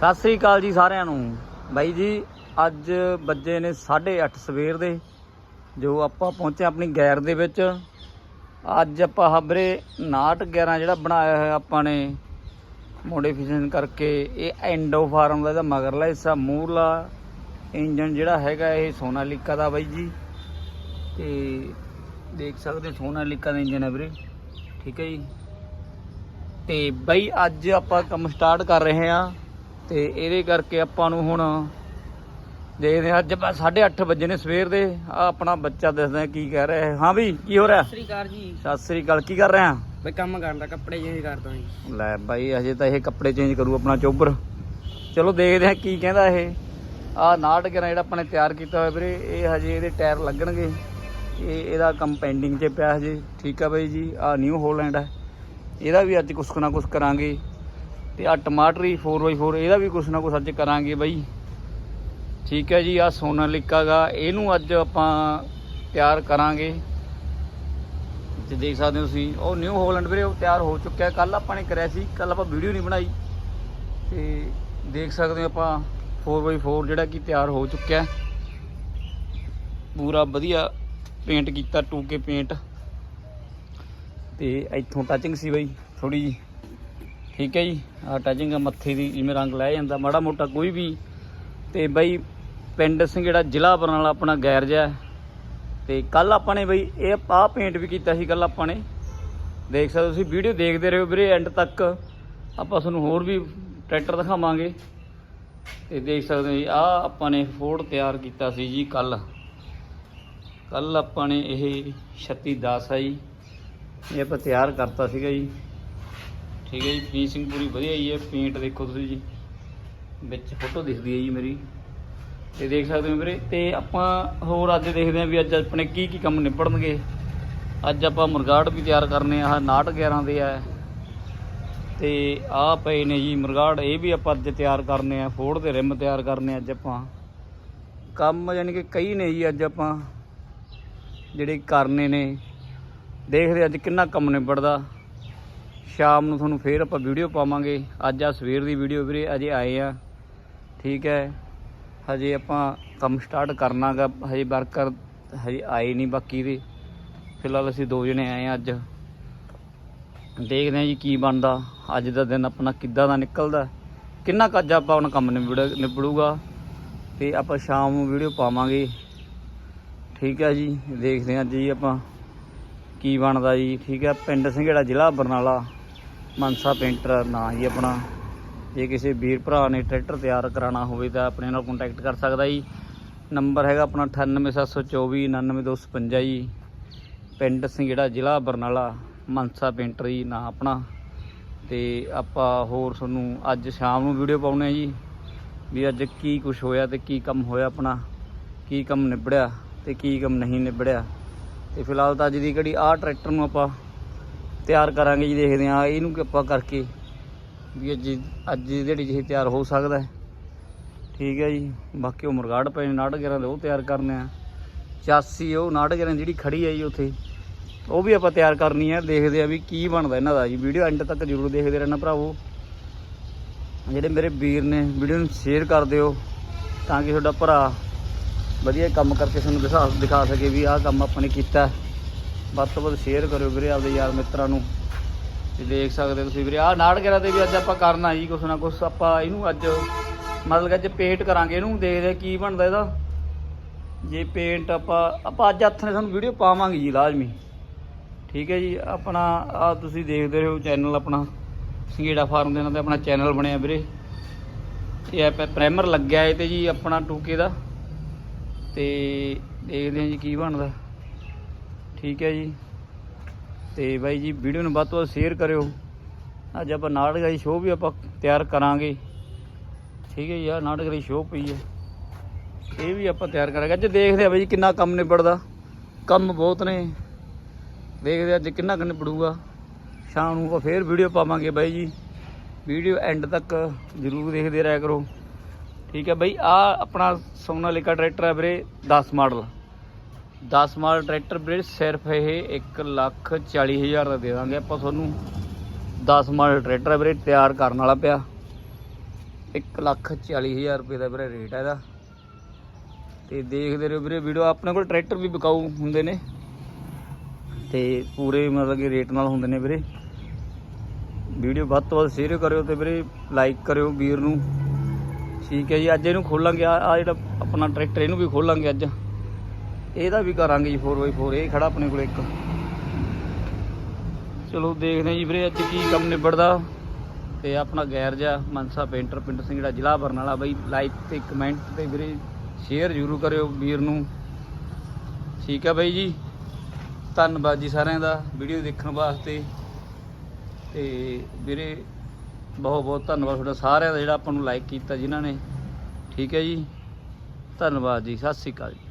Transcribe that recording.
ਸਤਿ ਸ੍ਰੀ ਅਕਾਲ ਜੀ ਸਾਰਿਆਂ ਨੂੰ। ਬਾਈ ਜੀ, ਅੱਜ ਵੱਜੇ ਨੇ 8:30 ਸਵੇਰ ਦੇ, ਜੋ ਆਪਾਂ ਪਹੁੰਚੇ ਆਪਣੀ ਗੈਰ ਦੇ ਵਿੱਚ। ਅੱਜ ਆਪਾਂ ਹਬਰੇ 911 ਜਿਹੜਾ ਬਣਾਇਆ ਹੋਇਆ ਆਪਾਂ ਨੇ ਮੋਡੀਫਿਕੇਸ਼ਨ ਕਰਕੇ, ਇਹ ਐਂਡੋ ਫਾਰਮ ਦਾ ਇਹਦਾ ਮਗਰਲਾ ਹਿੱਸਾ, ਮੂਰਲਾ ਇੰਜਨ ਜਿਹੜਾ ਹੈਗਾ ਇਹ ਸੋਨਾਲੀਕਾ ਦਾ ਬਾਈ ਜੀ। ਤੇ ਦੇਖ ਸਕਦੇ ਹੋ ਸੋਨਾਲੀਕਾ ਦਾ ਇੰਜਨ ਹੈ ਵੀਰੇ। ਠੀਕ ਹੈ ਜੀ। ਤੇ ਬਈ, ਅੱਜ ਆਪਾਂ ਕੰਮ ਸਟਾਰਟ ਕਰ ਰਹੇ ਹਾਂ। ਤੇ ਇਹਦੇ ਕਰਕੇ ਆਪਾਂ ਨੂੰ ਹੁਣ ਦੇਖਦੇ ਹਾਂ ਅੱਜ ਆਪਾਂ 8:30 ਵਜੇ ਨੇ ਸਵੇਰ ਦੇ। ਆ ਆਪਣਾ ਬੱਚਾ ਦੱਸਦਾ ਕੀ ਕਹਿ ਰਿਹਾ ਹੈ। ਹਾਂ ਵੀ ਕੀ ਹੋ ਰਿਹਾ? ਸ੍ਰੀ ਅਕਾਲ ਜੀ। ਸਤਿ ਸ੍ਰੀ ਅਕਾਲ ਕੀ ਕਰ ਰਿਹਾ? ਬਈ ਕੰਮ ਕਰਦਾ ਕੱਪੜੇ ਚੇਂਜ ਕਰਦਾ ਜੀ। ਲੈ ਬਾਈ ਅਜੇ ਤਾਂ ਇਹ ਕੱਪੜੇ ਚੇਂਜ ਕਰੂ ਆਪਣਾ ਚੋਬਰ। ਚਲੋ ਦੇਖਦੇ ਹਾਂ ਕੀ ਕਹਿੰਦਾ ਇਹ। ਆ ਨਾਟਕਰਾ ਜਿਹੜਾ ਆਪਾਂ ਨੇ ਤਿਆਰ ਕੀਤਾ ਹੋਇਆ ਵੀਰੇ ਇਹ ਹਜੇ ਇਹਦੇ ਟਾਇਰ ਲੱਗਣਗੇ। ਇਹ ਇਹਦਾ ਕੰਮ ਪੈਂਡਿੰਗ 'ਚ ਪਿਆ ਹਜੇ। ਠੀਕ ਆ ਬਾਈ ਜੀ ਆ ਨਿਊ ਹੋਲੈਂਡ ਹੈ ਇਹਦਾ ਵੀ ਅੱਜ ਕੁਛ ਨਾ ਕੁਛ ਕਰਾਂਗੇ। ਤੇ ਆ ਟਮਾਟਰੀ 4x4 ਇਹਦਾ ਵੀ ਕੁਛ ਨਾ ਕੁਛ ਅੱਜ ਕਰਾਂਗੇ ਬਾਈ। ਠੀਕ ਹੈ ਜੀ ਆ ਸੋਨਾਲਿਕਾ ਗਾ, ਇਹਨੂੰ ਅੱਜ ਆਪਾਂ ਤਿਆਰ ਕਰਾਂਗੇ। ਤੇ ਦੇਖ ਸਕਦੇ ਹੋ ਤੁਸੀਂ, ਉਹ ਨਿਊ ਹੋਲੈਂਡ ਵੀਰੇ, ਉਹ ਤਿਆਰ ਹੋ ਚੁੱਕਿਆ। ਕੱਲ ਆਪਾਂ ਨੇ ਕਰਿਆ ਸੀ ਕੱਲ ਆਪਾਂ ਵੀਡੀਓ ਨਹੀਂ ਬਣਾਈ। ਤੇ ਦੇਖ ਸਕਦੇ ਹੋ ਆਪਾਂ 4x4 ਜਿਹੜਾ ਕਿ ਤਿਆਰ ਹੋ ਚੁੱਕਿਆ। ਪੂਰਾ ਵਧੀਆ ਪੇਂਟ ਕੀਤਾ 2K ਪੇਂਟ ਤੇ ਇੱਥੋਂ ਟੱਚਿੰਗ ਸੀ ਬਈ ਥੋੜੀ ਜੀ ਠੀਕ ਹੈ ਜੀ? ਆ ਟੈਚਿੰਗ ਆ ਮੱਥੇ ਦੀ ਜਿਵੇਂ ਰੰਗ ਲੈ ਜਾਂਦਾ, ਮਾੜਾ ਮੋਟਾ ਕੋਈ ਵੀ। ਤੇ ਬਈ ਪਿੰਡ ਸੰਘੇੜਾ ਜ਼ਿਲ੍ਹਾ ਬਰਨਾਲਾ ਆਪਣਾ ਗੈਰਜ ਹੈ। ਤੇ ਕੱਲ ਆਪਾਂ ਨੇ ਬਈ ਇਹ ਆਹ ਪੇਂਟ ਵੀ ਕੀਤਾ ਸੀ ਕੱਲ ਆਪਾਂ ਨੇ। ਦੇਖ ਸਕਦੇ ਤੁਸੀਂ, ਵੀਡੀਓ ਦੇਖਦੇ ਰਹੋ ਵੀਰੇ ਐਂਡ ਤੱਕ। ਆਪਾਂ ਤੁਹਾਨੂੰ ਹੋਰ ਵੀ ਟਰੈਕਟਰ ਦਿਖਾਵਾਂਗੇ। ਤੇ ਦੇਖ ਸਕਦੇ ਹੋ ਜੀ, ਆਹ ਆਪਾਂ ਨੇ ਫੋਰਡ ਤਿਆਰ ਕੀਤਾ ਸੀ ਜੀ ਕੱਲ ਕੱਲ ਆਪਾਂ ਨੇ ਇਹ 3610 ਆ ਜੀ ਇਹ ਆਪਾਂ ਤਿਆਰ ਕਰਤਾ ਸੀਗਾ ਜੀ। ਠੀਕ ਹੈ ਜੀ ਫਿਨਿਸ਼ਿੰਗ ਪੂਰੀ ਵਧੀਆ ਹੀ ਹੈ ਪੇਂਟ ਦੇਖੋ ਤੁਸੀਂ ਜੀ, ਵਿੱਚ ਫੋਟੋ ਦਿਖਦੀ ਹੈ ਜੀ ਮੇਰੀ। ਤੇ ਦੇਖ ਸਕਦੇ ਹੋ ਵੀਰੇ, ਤੇ ਆਪਾਂ ਹੋਰ ਅੱਜ ਦੇਖਦੇ ਹਾਂ ਵੀ ਅੱਜ ਆਪਣੇ ਕੀ ਕੀ ਕੰਮ ਨਿਬੜਨਗੇ। ਅੱਜ ਆਪਾਂ ਮੁਰਗਾੜ ਵੀ ਤਿਆਰ ਕਰਨੇ ਆ, ਆਹ 911 ਦੇ ਆ। ਤੇ ਆ ਪਏ ਨੇ ਜੀ ਮੁਰਗਾੜ ਇਹ ਵੀ ਆਪਾਂ ਅੱਜ ਤਿਆਰ ਕਰਨੇ ਆ, ਫੋੜ ਦੇ ਰਿਮ ਤਿਆਰ ਕਰਨੇ ਅੱਜ ਆਪਾਂ। ਕੰਮ ਯਾਨੀ ਕਿ ਕਈ ਨੇ ਜੀ ਅੱਜ ਆਪਾਂ, ਜਿਹੜੇ ਕਰਨੇ ਨੇ। ਦੇਖਦੇ ਅੱਜ ਕਿੰਨਾ ਕੰਮ ਨਿਬੜਦਾ। ਸ਼ਾਮ ਨੂੰ ਤੁਹਾਨੂੰ ਫੇਰ ਆਪਾਂ ਵੀਡੀਓ ਪਾਵਾਂਗੇ। ਅੱਜ ਆ ਸਵੇਰ ਦੀ ਵੀਡੀਓ ਵੀਰੇ, ਅਜੇ ਆਏ ਆ। ਠੀਕ ਹੈ। ਹਜੇ ਆਪਾਂ ਕੰਮ ਸਟਾਰਟ ਕਰਨਾਗਾ। ਹਜੇ ਵਰਕਰ ਹਜੇ ਆਏ ਨਹੀਂ ਬਾਕੀ ਦੇ। ਫਿਲਹਾਲ ਅਸੀਂ ਦੋ ਜਣੇ ਆਏ ਆ ਅੱਜ। ਦੇਖਦੇ ਹਾਂ ਜੀ ਕੀ ਬਣਦਾ। ਅੱਜ ਦਾ ਦਿਨ ਆਪਣਾ ਕਿੱਦਾਂ ਦਾ ਨਿਕਲਦਾ। ਕਿੰਨਾ ਕੁ ਅੱਜ ਆਪਾਂ ਆਪਣਾ ਕੰਮ ਨਿਬੜ, ਨਿਬੜੂਗਾ। ਤੇ ਆਪਾਂ ਸ਼ਾਮ ਨੂੰ ਵੀਡੀਓ ਪਾਵਾਂਗੇ। ਠੀਕ ਹੈ ਜੀ। ਦੇਖਦੇ ਹਾਂ ਜੀ ਆਪਾਂ ਕੀ ਬਣਦਾ ਜੀ। ਠੀਕ ਹੈ। ਪਿੰਡ ਸਿੰਘੇੜਾ ਜ਼ਿਲ੍ਹਾ ਬਰਨਾਲਾ। ਮਨਸਾ ਪੇਂਟਰ ਨਾਂ ਜੀ ਆਪਣਾ। ਜੇ ਕਿਸੇ ਵੀਰ ਭਰਾ ਨੇ ਟਰੈਕਟਰ ਤਿਆਰ ਕਰਾਉਣਾ ਹੋਵੇ ਤਾਂ ਆਪਣੇ ਨਾਲ ਕੰਟੈਕਟ ਕਰ ਸਕਦਾ ਜੀ। ਨੰਬਰ ਹੈਗਾ ਆਪਣਾ 98724 99255 ਜੀ ਪਿੰਡ ਸੰਗੇੜਾ ਜ਼ਿਲ੍ਹਾ ਬਰਨਾਲਾ, ਮਨਸਾ ਪੇਂਟਰ ਜੀ ਨਾਂ ਆਪਣਾ। ਤੇ ਆਪਾਂ ਹੋਰ ਤੁਹਾਨੂੰ ਅੱਜ ਸ਼ਾਮ ਨੂੰ ਵੀਡੀਓ ਪਾਉਣੇ ਆ ਜੀ, ਵੀ ਅੱਜ ਕੀ ਕੁਝ ਹੋਇਆ ਤੇ ਕੀ ਕੰਮ ਹੋਇਆ ਆਪਣਾ, ਕੀ ਕੰਮ ਨਿਬੜਿਆ ਤੇ ਕੀ ਕੰਮ ਨਹੀਂ ਨਿਬੜਿਆ। ਤੇ ਫਿਲਹਾਲ ਤਾਂ ਅੱਜ ਦੀ ਘੜੀ ਆਹ ਟਰੈਕਟਰ ਨੂੰ ਆਪਾਂ ਤਿਆਰ ਕਰਾਂਗੇ ਜੀ, ਦੇਖਦੇ ਹਾਂ ਇਹਨੂੰ ਕਿ ਆਪਾਂ ਕਰਕੇ ਵੀ ਅੱਜ ਅੱਜ ਦੀ ਜਿਹੜੀ ਜਿਹੀ ਤਿਆਰ ਹੋ ਸਕਦਾ ਠੀਕ ਹੈ ਜੀ, ਬਾਕੀ ਉਹ ਮੁਰਗਾੜ ਪਏ ਨੇ ਨਾਟਗਰਾਂ ਦੇ ਉਹ ਤਿਆਰ ਕਰਨੇ ਆ। ਚਾਸੀ ਉਹ ਨਾਟਗਰਾਂ ਜਿਹੜੀ ਖੜੀ ਹੈ ਜੀ ਉੱਥੇ, ਉਹ ਵੀ ਆਪਾਂ ਤਿਆਰ ਕਰਨੀ ਆ, ਦੇਖਦੇ ਆ ਵੀ ਕੀ ਬਣਦਾ ਇਹਨਾਂ ਦਾ ਜੀ। ਵੀਡੀਓ ਐਂਡ ਤੱਕ ਜ਼ਰੂਰ ਦੇਖਦੇ ਰਹਿਣਾ ਭਰਾਵੋ। ਜਿਹੜੇ ਮੇਰੇ ਵੀਰ ਨੇ, ਵੀਡੀਓ ਨੂੰ ਸ਼ੇਅਰ ਕਰ ਦਿਓ, ਤਾਂ ਕਿ ਤੁਹਾਡਾ ਭਰਾ ਵਧੀਆ ਕੰਮ ਕਰਕੇ ਤੁਹਾਨੂੰ ਦਿਖਾ ਦਿਖਾ ਸਕੇ ਵੀ ਆਹ ਕੰਮ ਆਪਾਂ ਨੇ ਕੀਤਾ। ਵੱਧ ਤੋਂ ਵੱਧ ਸ਼ੇਅਰ ਕਰਿਓ ਵੀਰੇ ਆਪਦੇ ਯਾਰ ਮਿੱਤਰਾਂ ਨੂੰ। ਤੇ ਦੇਖ ਸਕਦੇ ਹੋ ਤੁਸੀਂ ਵੀਰੇ, ਆਹ ਨਾਟਕਰਾ ਤੇ ਵੀ ਅੱਜ ਆਪਾਂ ਕਰਨਾ ਜੀ, ਕੁਛ ਨਾ ਕੁਛ ਆਪਾਂ ਇਹਨੂੰ ਅੱਜ ਮਤਲਬ ਕਿ ਅੱਜ ਪੇਂਟ ਕਰਾਂਗੇ ਇਹਨੂੰ, ਦੇਖਦੇ ਹਾਂ ਕੀ ਬਣਦਾ ਇਹਦਾ। ਜੇ ਪੇਂਟ ਆਪਾਂ ਆਪਾਂ ਅੱਜ ਹੱਥ ਨੇ ਤੁਹਾਨੂੰ ਵੀਡੀਓ ਪਾਵਾਂਗੇ ਜੀ ਲਾਜ਼ਮੀ। ਠੀਕ ਹੈ ਜੀ, ਆਪਣਾ ਆ ਤੁਸੀਂ ਦੇਖਦੇ ਰਹੋ ਚੈਨਲ ਆਪਣਾ। ਸੰਗੇੜਾ ਫਾਰਮ ਦੇ ਨਾਂ ਤੇ ਆਪਣਾ ਚੈਨਲ ਬਣਿਆ ਵੀਰੇ। ਇਹ ਐ ਪ੍ਰਾਈਮਰ ਲੱਗਿਆ ਇਹ ਤੇ ਜੀ ਆਪਣਾ 2K ਦਾ। ਤੇ ਦੇਖਦੇ ਹਾਂ ਜੀ ਕੀ ਬਣਦਾ। ਠੀਕ ਹੈ ਜੀ। ਤੇ ਬਾਈ ਜੀ ਵੀਡੀਓ ਨੂੰ ਵੱਧ ਤੋਂ ਵੱਧ ਸ਼ੇਅਰ ਕਰਿਓ। ਅੱਜ ਆਪਾਂ ਨਾਟਕ ਦੀ ਸ਼ੋਅ ਵੀ ਆਪਾਂ ਤਿਆਰ ਕਰਾਂਗੇ। ਠੀਕ ਹੈ ਜੀ ਆ ਨਾਟਕ ਦੀ ਸ਼ੋਅ ਪਈ ਹੈ। ਇਹ ਵੀ ਆਪਾਂ ਤਿਆਰ ਕਰਾਂਗੇ। ਅੱਜ ਦੇਖਦੇ ਆ ਬਾਈ ਜੀ ਕਿੰਨਾ ਕੰਮ ਨਿਬੜਦਾ। ਕੰਮ ਬਹੁਤ ਨੇ। ਦੇਖਦੇ ਅੱਜ ਕਿੰਨਾ ਕੁ ਨਿਬੜੂਗਾ। ਸ਼ਾਮ ਨੂੰ ਆਪਾਂ ਫੇਰ ਵੀਡੀਓ ਪਾਵਾਂਗੇ ਬਾਈ ਜੀ। ਵੀਡੀਓ ਐਂਡ ਤੱਕ ਜ਼ਰੂਰ ਦੇਖਦੇ ਰਹਿਆ ਕਰੋ। ਠੀਕ ਹੈ ਬਾਈ ਆ ਆਪਣਾ ਸੋਨਾਲੀਕਾ ਟਰੈਕਟਰ ਹੈ ਵੀਰੇ 10 ਮਾਡਲ 10 ਮਾਡਲ ਟਰੈਕਟਰ ਵੀਰੇ, ਸਿਰਫ ਇਹ 1 ਲੱਖ 40 ਹਜ਼ਾਰ ਦਾ ਦੇ ਦਾਂਗੇ ਆਪਾਂ ਤੁਹਾਨੂੰ। 10 ਮਾਡਲ ਟਰੈਕਟਰ ਵੀਰੇ, ਤਿਆਰ ਕਰਨ ਵਾਲਾ ਪਿਆ। 1 ਲੱਖ 40 ਹਜ਼ਾਰ ਰੁਪਏ ਦਾ ਵੀਰੇ ਰੇਟ ਹੈ ਇਹਦਾ। ਤੇ ਦੇਖਦੇ ਰਹੋ ਵੀਰੇ, ਵੀਡੀਓ ਆਪਣੇ ਕੋਲ ਟਰੈਕਟਰ ਵੀ ਵਿਕਾਊ ਹੁੰਦੇ ਨੇ। ਤੇ ਪੂਰੇ ਮਤਲਬ ਕਿ ਰੇਟ ਨਾਲ ਹੁੰਦੇ ਨੇ ਵੀਰੇ। ਵੀਡੀਓ ਵੱਧ ਤੋਂ ਵੱਧ ਸ਼ੇਅਰ ਕਰਿਓ ਤੇ ਵੀਰੇ ਲਾਈਕ ਕਰਿਓ ਵੀਰ ਨੂੰ। ਠੀਕ ਹੈ ਜੀ, ਅੱਜ ਇਹਨੂੰ ਖੋਲਾਂਗੇ ਆ ਜਿਹੜਾ ਆਪਣਾ ਟਰੈਕਟਰ, ਇਹਨੂੰ ਵੀ ਖੋਲਾਂਗੇ ਅੱਜ। ਇਹਦਾ ਵੀ ਕਰਾਂਗੇ ਜੀ 4x4 ਇਹ ਖੜਾ ਆਪਣੇ ਕੋਲ ਇੱਕ। ਚਲੋ ਦੇਖਦੇ ਜੀ ਵੀਰੇ, ਅੱਜ ਕੀ ਕੰਮ ਨਿਬੜਦਾ। ਤੇ ਆਪਣਾ ਗੈਰਜ ਆ ਮਨਸਾ ਪੇਂਟਰ ਪਿੰਡ ਸਿੰਘ ਜਿਹੜਾ ਜ਼ਿਲ੍ਹਾ ਬਰਨਾਲਾ ਬਈ ਲਾਈਕ ਤੇ ਕਮੈਂਟ ਤੇ ਵੀਰੇ ਸ਼ੇਅਰ ਜ਼ਰੂਰ ਕਰਿਓ ਵੀਰ ਨੂੰ। ਠੀਕ ਹੈ ਬਾਈ ਜੀ। ਧੰਨਵਾਦ ਜੀ ਸਾਰਿਆਂ ਦਾ ਵੀਡੀਓ ਦੇਖਣ ਵਾਸਤੇ। ਤੇ ਵੀਰੇ, ਬਹੁਤ ਬਹੁਤ ਧੰਨਵਾਦ ਤੁਹਾਡਾ ਸਾਰਿਆਂ ਦਾ ਜਿਹੜਾ ਆਪਾਂ ਨੂੰ ਲਾਈਕ ਕੀਤਾ ਜਿਨ੍ਹਾਂ ਨੇ। ਠੀਕ ਹੈ ਜੀ। ਧੰਨਵਾਦ ਜੀ, ਸਤਿ ਸ੍ਰੀ ਅਕਾਲ ਜੀ।